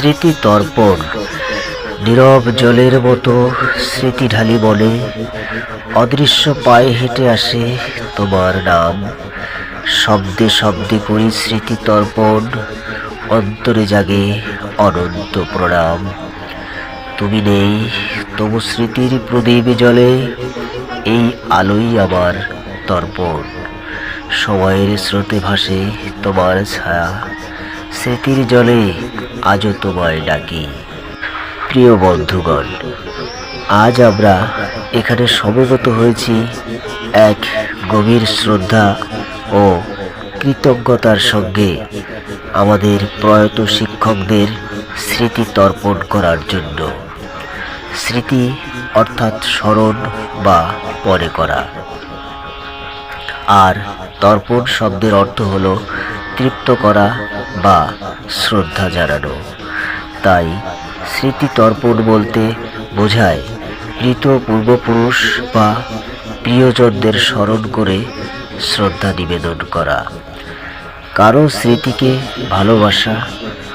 স্মৃতি তর্পণ। নীরব জলের মতো স্মৃতি ঢালি বলে, অদৃশ্য পায়ে হেঁটে আসে তোমার নাম। শব্দে শব্দে করি স্মৃতি তর্পণ, অন্তরে জাগে অনন্ত প্রণাম। তুমি নেই তবু স্মৃতির প্রদীপ জলে এই আলোই আমার তর্পণ। সময়ের স্রোতে ভাসে তোমার ছায়া। স্মৃতির জলে আজও তোমায় ডাকি। প্রিয় বন্ধুগণ, আজ আমরা এখানে সমবেত হয়েছি এক গভীর শ্রদ্ধা ও কৃতজ্ঞতার সঙ্গে আমাদের প্রয়াত শিক্ষকদের স্মৃতি তর্পণ করার জন্য। স্মৃতি অর্থাৎ স্মরণ বা মনে করা। আর তর্পণ শব্দের অর্থ হল তৃপ্ত করা বা শ্রদ্ধা জানানো। তাই স্মৃতি তর্পণ বলতে বোঝায় মৃত পূর্বপুরুষ বা প্রিয়জনদের স্মরণ করে শ্রদ্ধা নিবেদন করা। কারও স্মৃতিকে ভালোবাসা,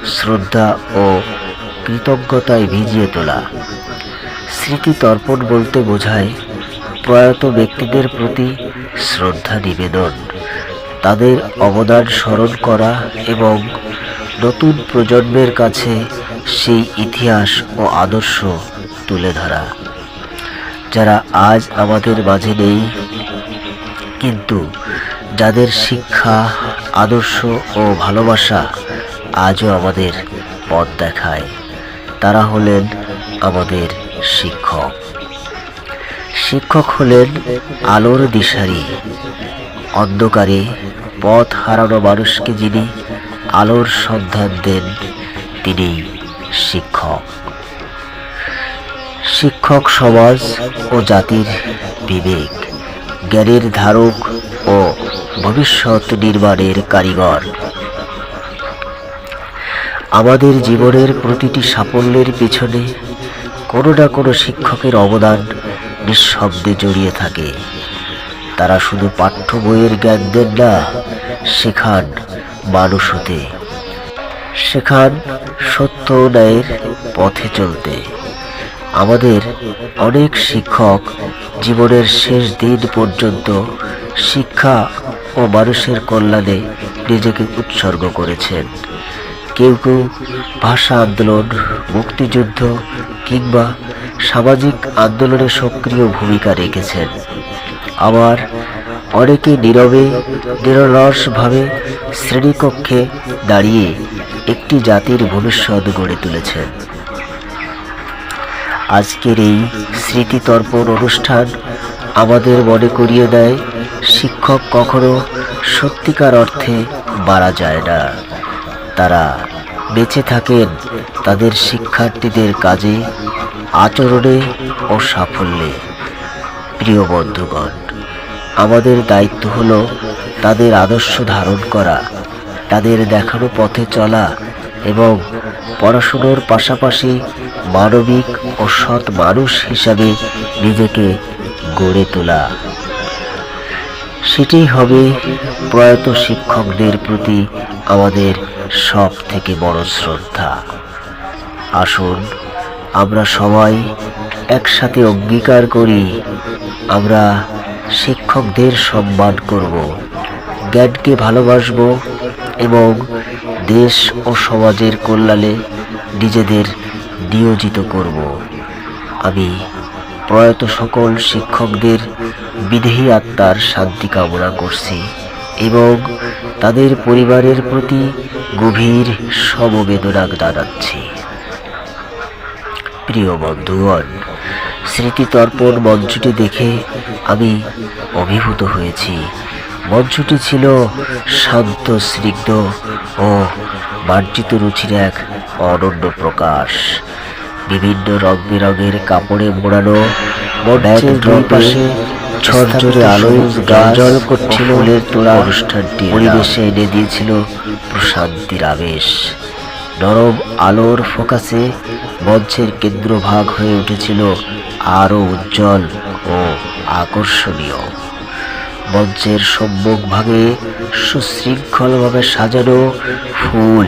শ্রদ্ধা ও কৃতজ্ঞতায় ভিজিয়ে তোলা। স্মৃতি তর্পণ বলতে বোঝায় প্রয়াত ব্যক্তিদের প্রতি শ্রদ্ধা নিবেদন। তাদের অবদান স্মরণ করা এবং নতুন প্রজন্মের কাছে সেই ইতিহাস ও আদর্শ তুলে ধরা। যারা আজ আমাদের মাঝে নেই, কিন্তু যাদের শিক্ষা, আদর্শ ও ভালোবাসা আজও আমাদের পথ দেখায়, তারা হলেন আমাদের শিক্ষক। শিক্ষক হলেন আলোর দিশারি, অন্ধকারে পথ হারানো মানুষকে যিনি আলোর সন্ধান দেন, তিনি শিক্ষক। শিক্ষক সমাজ ও জাতির বিবেক, জ্ঞানের ধারক ও ভবিষ্যৎ নির্মাণের কারিগর। আমাদের জীবনের প্রতিটি সাফল্যের পিছনে কোনো না কোনো শিক্ষকের অবদান নিঃশব্দে জড়িয়ে থাকে। তারা শুধু পাঠ্য বইয়ের জ্ঞান দেন না, শেখান মানুষ হতে শেখান সত্য ন্যায়ের পথে চলতে। আমাদের অনেক শিক্ষক জীবনের শেষ দিন পর্যন্ত শিক্ষা ও মানুষের কল্যাণে নিজেকে উৎসর্গ করেছেন। কেউ কেউ ভাষা আন্দোলন, মুক্তিযুদ্ধ কিংবা সামাজিক আন্দোলনে সক্রিয় ভূমিকা রেখেছেন। আবার অনেকে নীরবে, নিরলসভাবে শ্রেণীকক্ষে দাঁড়িয়ে একটি জাতির ভবিষ্যৎ গড়ে তুলেছেন আজকের এই স্মৃতিতর্পণ অনুষ্ঠান আমাদের মনে করিয়ে দেয়, শিক্ষক কখনো সত্যিকার অর্থে মারা যায় না। তারা বেঁচে থাকেন তাদের শিক্ষার্থীদের কাজে, আচরণে ও সাফল্যে। প্রিয় বন্ধুগণ আমাদের দায়িত্ব হলো তাদের আদর্শ ধারণ করা, তাদের দেখানো পথে চলা এবং পড়াশুনোর পাশাপাশি মানবিক ও সৎ মানুষ হিসাবে নিজেকে গড়ে তোলা। সেটি হবে প্রয়াত শিক্ষকদের প্রতি আমাদের সব থেকে বড় শ্রদ্ধা। আসুন, আমরা সবাই একসাথে অঙ্গীকার করি, আমরা শিক্ষকদের সম্মান করব। জ্ঞানকে ভালোবাসব এবং দেশ ও সমাজের কল্যাণে নিজেদের নিয়োজিত করব। আমি প্রয়াত সকল শিক্ষকদের বিদেহী আত্মার শান্তি কামনা করছি এবং তাদের পরিবারের প্রতি গভীর সমবেদনা জানাচ্ছি। প্রিয় বন্ধুগণ স্মৃতিতর্পণ মঞ্চটি দেখে আমি অভিভূত হয়েছি। মঞ্চটি ছিল শান্ত স্নিগ্ধ ও মার্জিত রুচির এক অনন্য প্রকাশ। বিভিন্ন রং বেরঙের কাপড়ে মোড়ানো মঞ্চের দুই পাশে ঝরঝরে আলোয় জল করছিল। ফুলের তোলা অনুষ্ঠানটি পরিবেশে এনে দিয়েছিল প্রশান্তির আবেশ। নরম আলোর ফোকাসে মঞ্চের কেন্দ্রভাগ হয়ে উঠেছিল আরও উজ্জ্বল ও আকর্ষণীয়। মঞ্চের সম্মুখ ভাগে সুশৃঙ্খলভাবে সাজানো ফুল,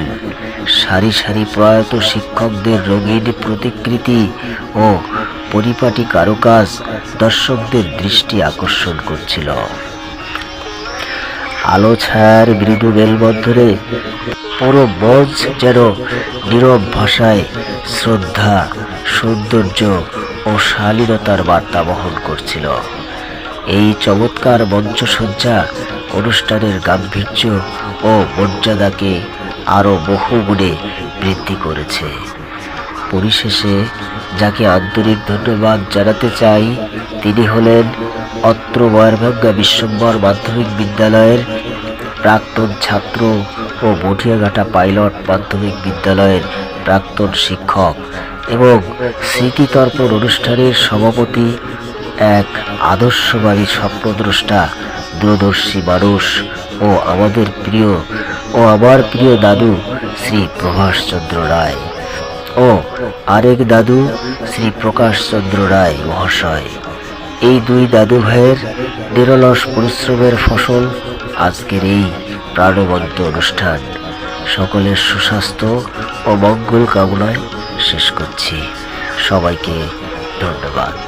সারি সারি প্রয়াত শিক্ষকদের রঙিন প্রতিকৃতি ও পরিপাটি কারুকাজ দর্শকদের দৃষ্টি আকর্ষণ করছিল। আলো ছায়ার মৃদু মেলবন্ধনে পুরো মঞ্চ যেন নীরব ভাষায় শ্রদ্ধা, সৌন্দর্য ও শালীনতার বার্তা বহন করছিল। এই চমৎকার মঞ্চসজ্জা অনুষ্ঠানের গাম্ভীর্য ও মর্যাদাকে আরও বহুগুণে বৃদ্ধি করেছে। পরিশেষে যাকে আন্তরিক ধন্যবাদ জানাতে চাই, তিনি হলেন অত্র ময়ূরভাঙ্গা বিশ্বম্বর মাধ্যমিক বিদ্যালয়ের প্রাক্তন ছাত্র ও মঠিয়াঘাটা পাইলট মাধ্যমিক বিদ্যালয়ের প্রাক্তন শিক্ষক এবং স্মৃতিতর্পণ অনুষ্ঠানের সভাপতি এক আদর্শবাদী স্বপ্নদ্রষ্টা, দূরদর্শী মানুষ ও আমাদের প্রিয় ও আমার প্রিয় দাদু শ্রী প্রভাষচন্দ্র রায় ও আরেক দাদু শ্রী প্রকাশচন্দ্র রায় মহাশয়। এই দুই দাদু ভাইয়ের নিরলস পরিশ্রমের ফসল আজকের এই প্রাণবন্ত অনুষ্ঠান। সকলের সুস্বাস্থ্য ও মঙ্গল কামনায় শেষ করছি। সবাইকে ধন্যবাদ।